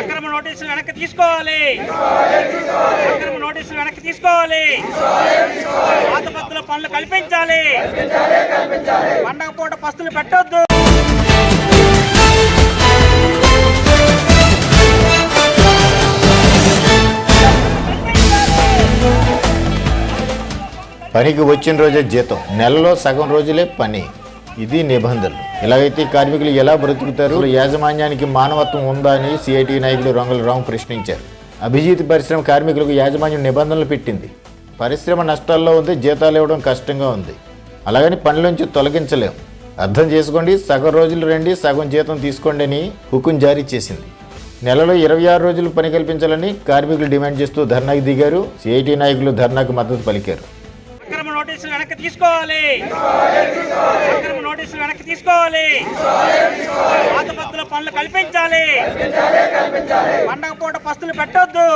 అక్రమ నోటీసులు వెనక్కి తీసుకోవాలి. అక్రమ నోటీసులు వెనక్కి తీసుకోవాలి. పాత పత్తుల పనులు కల్పించాలి. పండగ పూట పస్తులు పెట్టొద్దు. పనికి వచ్చిన రోజే జీతం. నెలలో సగం రోజులే పని. ఇది నిబంధనలు. ఇలాగైతే కార్మికులు ఎలా బ్రతుకుతారు యాజమాన్యానికి మానవత్వం ఉందా అని సిఐటి నాయకులు రంగుల రావు ప్రశ్నించారు. అభిజిత్ పరిశ్రమ కార్మికులకు యాజమాన్యం నిబంధనలు పెట్టింది. పరిశ్రమ నష్టాల్లో ఉంది జీతాలు ఇవ్వడం కష్టంగా ఉంది. అలాగని పనిలోంచి తొలగించలేం అర్థం చేసుకోండి సగం రోజులు రండి సగం జీతం తీసుకోండి అని హుకుం జారీ చేసింది. నెలలో ఇరవై ఆరు రోజులు పని కల్పించాలని కార్మికులు డిమాండ్ చేస్తూ ధర్నాకు దిగారు. సిఐటి నాయకులు ధర్నాకు మద్దతు పలికారు. నోటీసులు వెనక్కి తీసుకోవాలి. తీసుకోవాలి. పాత పత్తుల పనులు కల్పించాలి. పండగ పూట పస్తులు పెట్టొద్దు.